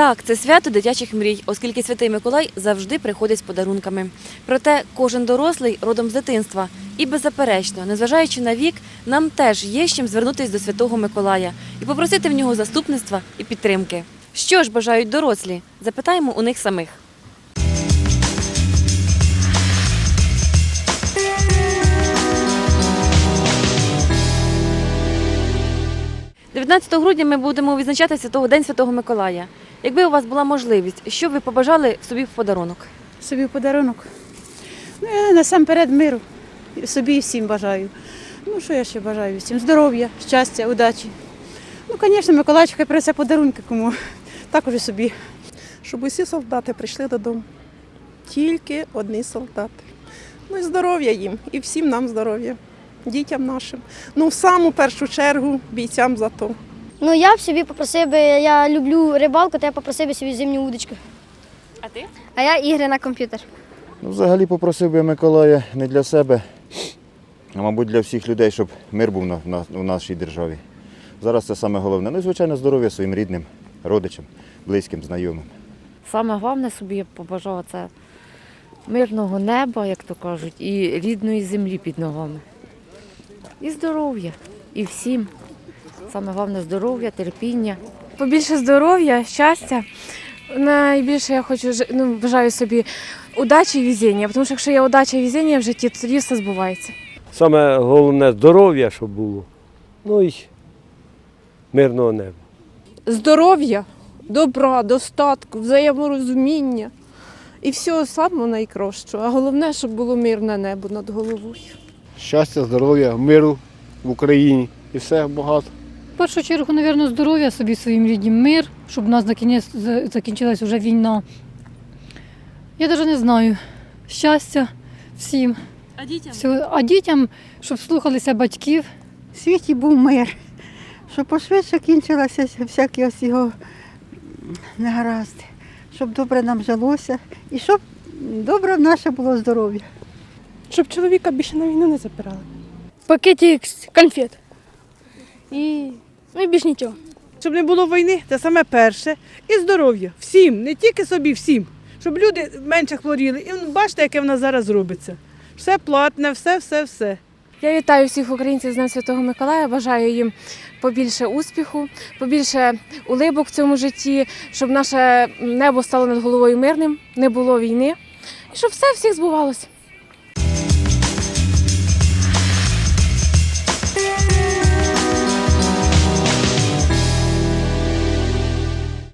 Так, це свято дитячих мрій, оскільки святий Миколай завжди приходить з подарунками. Проте кожен дорослий родом з дитинства. І беззаперечно, незважаючи на вік, нам теж є чим звернутися до святого Миколая і попросити в нього заступництва і підтримки. Що ж бажають дорослі? Запитаємо у них самих. 19 грудня ми будемо відзначати святого День Святого Миколая. Якби у вас була можливість, що б ви побажали собі в подарунок? собі в подарунок. Ну, я насамперед миру. Собі і всім бажаю. Ну, що я ще бажаю всім? Здоров'я, щастя, удачі. Ну, звісно, Миколаївич хай принесе подарунки кому. Також і собі. щоб усі солдати прийшли додому. Тільки одні солдати. Ну і здоров'я їм, і всім нам здоров'я, дітям нашим. Ну, в саму першу чергу бійцям за то. Ну я б собі попросив би, я люблю рибалку, то я попросив би собі зимню удочку. А ти? А я ігри на комп'ютер. Ну, взагалі попросив би Миколая не для себе, а мабуть для всіх людей, щоб мир був на, на, у нашій державі. Зараз це саме головне. Ну і звичайно здоров'я своїм рідним, родичам, близьким, знайомим. Саме головне собі я побажала це мирного неба, як то кажуть, і рідної землі під ногами. І здоров'я. І всім. Саме головне здоров'я, терпіння. побільше здоров'я, щастя. Найбільше я хочу ну, бажаю собі удачі і везіння, тому що якщо є удача і везіння в житті, тоді все збувається. Саме головне здоров'я, щоб було. Ну і мирного неба. здоров'я, добра, достатку, взаєморозуміння і всього самого найкращого. А головне, щоб було мирне небо над головою. Щастя, здоров'я, миру в Україні і все багато. В першу чергу, мабуть, здоров'я собі своїм рідним, мир, щоб у нас накінець закінчилась вже війна. Я навіть не знаю. Щастя всім. А дітям? Всього. А дітям, щоб слухалися батьків. В світі був мир, щоб пошвидше кінчилося всякі ось його негаразди, щоб добре нам жилося і щоб добре наше було здоров'я. Щоб чоловіка більше на війну не забирали. Пакетик конфет. І, ну, і більш нічого. Щоб не було війни, це саме перше. І здоров'я. Всім, не тільки собі, всім. Щоб люди менше хворіли. І бачите, яке в нас зараз робиться. Все платне, все, все, все. Я вітаю всіх українців з Днем Святого Миколая. Бажаю їм побільше успіху, побільше улибок в цьому житті, щоб наше небо стало над головою мирним, не було війни, і щоб все всіх збувалося.